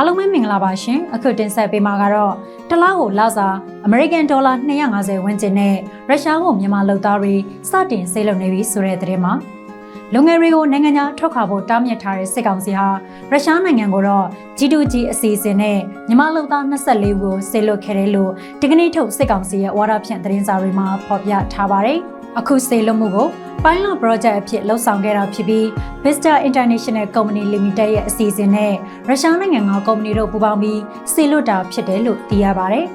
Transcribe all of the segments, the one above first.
အားလုံးပဲမင်္ဂလာပါရှင်အခုတင်ဆက်ပေးမှာကတော့တစ်လားကိုလစာအမေရိကန်ဒေါ်လာ250ဝန်းကျင်နဲ့ရုရှားကိုမြန်မာလုပ်သားတွေစတင်ဆေးလုပ်နေပြီဆိုတဲ့သတင်းမှာလူငယ်တွေကိုနိုင်ငံခြားထွက်ခွာဖို့တားမြစ်ထားတဲ့စစ်ကောင်စီဟာရုရှားနိုင်ငံကိုတော့ G2G အစီအစဉ်နဲ့မြန်မာလုပ်သား24ဦးကိုဆေးလွတ်ခဲ့တယ်လို့ဒီကနေ့ထုတ်စစ်ကောင်စီရဲ့ဝါဒဖြန့်သတင်းစာတွေမှာဖော်ပြထားပါတယ် အခုဆေးလွတ်မှုကို Pilot Project အဖြစ်လှုပ်ဆောင်ခဲ့တာဖြစ်ပြီး Vista International Company Limited ရဲ့အစီအစဉ်နဲ့ရုရှားနိုင်ငံကကုမ္ပဏီတို့ပူးပေါင်းပြီးစေလွတ်တာဖြစ်တယ်လို့သိရပါတယ်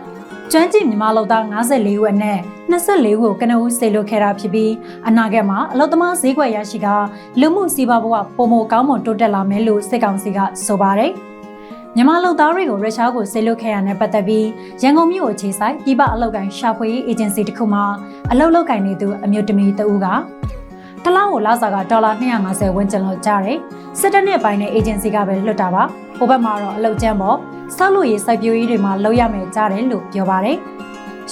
။ကျွမ်းကျင်မြန်မာလုပ်သား54ဦးအနက်24ဦးကိုကနဦးစေလွတ်ခဲ့တာဖြစ်ပြီးအနာဂတ်မှာအလုပ်သမားဈေးကွက်ရရှိကလူမှုစီးပွားဘဝပုံမကောင်းမွန်တိုးတက်လာမယ်လို့စစ်ကောင်စီကဆိုပါတယ်။ မြန်မာလုပ်သားတွေကိုရုရှားကိုဆေးလွတ်ခဲ့ရတဲ့ပတ်သက်ပြီးရန်ကုန်မြို့အခြေဆိုင်ပြည်ပအလုပ်ကိုင်ရှာဖွေရေးအေဂျင်စီတစ်ခုမှအလုပ်လုပ်ကိုင်နေသူအမျိုးသမီးတဦးကတလားကိုလာစာကဒေါ်လာ250ဝန်းကျင်လောက်ကျတယ်စစ်တပ်နဲ့ပိုင်းတဲ့အေဂျင်စီကပဲလွတ်တာပါဟိုဘက်မှာတော့အလုပ်ကျန်းပေါ့ဆောက်လို့ရေးစိုက်ပျိုးရေးတွေမှာလုပ်ရမယ်ကြားတယ်လို့ပြောပါတယ်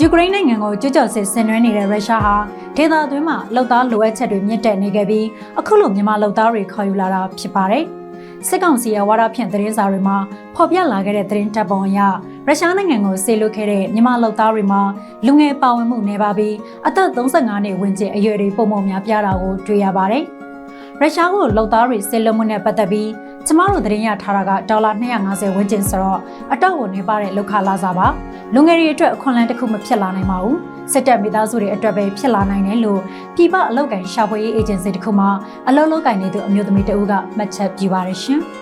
ယူကရိန်းနိုင်ငံကိုကျွတ်ကြော်စစ်ဆင်နွှဲနေတဲ့ရုရှားဟာဒေသတွင်းမှာလုံသားလိုအပ်ချက်တွေမြင့်တက်နေခဲ့ပြီးအခုလိုမြန်မာလုံသားတွေခေါ်ယူလာတာဖြစ်ပါတယ်။ စစ်ကောင်စီရဲ့ဝါဒဖြန့်သတင်းစာတွေမှာဖော်ပြလာခဲ့တဲ့သတင်းတပ်ပုံအရရုရှားနိုင်ငံကိုဆေးလွတ်ခဲ့တဲ့မြန်မာလုံသားတွေမှာလူငယ်ပါဝင်မှုနေပါပြီးအသက်35နှစ်ဝန်းကျင်အရွယ်တွေပုံမှန်များပြားတာကိုတွေ့ရပါတယ်။ရုရှားကိုလုံသားတွေဆေးလွတ်မှုနဲ့ပတ်သက်ပြီး ကျမတို့သတင်းရထားတာကဒေါ်လာ250ဝန်းကျင်ဆိုတော့အတော့ကိုနေပါတဲ့လောက်ခလာစားပါလူငယ်တွေအတွက်အခွန်လန်းတစ်ခုမဖြစ်လာနိုင်ပါဘူးစစ်တပ်မိသားစုတွေအတွက်ပဲဖြစ်လာနိုင်တယ်လို့ပြည်ပအလုပ်ကိုင်ရှာဖွေရေးအေဂျင်စီတစ်ခုမှအလုပ်လုပ်ကိုင်နေသူအမျိုးသမီးတဦးကမှတ်ချက်ပြုပါတယ်ရှင်။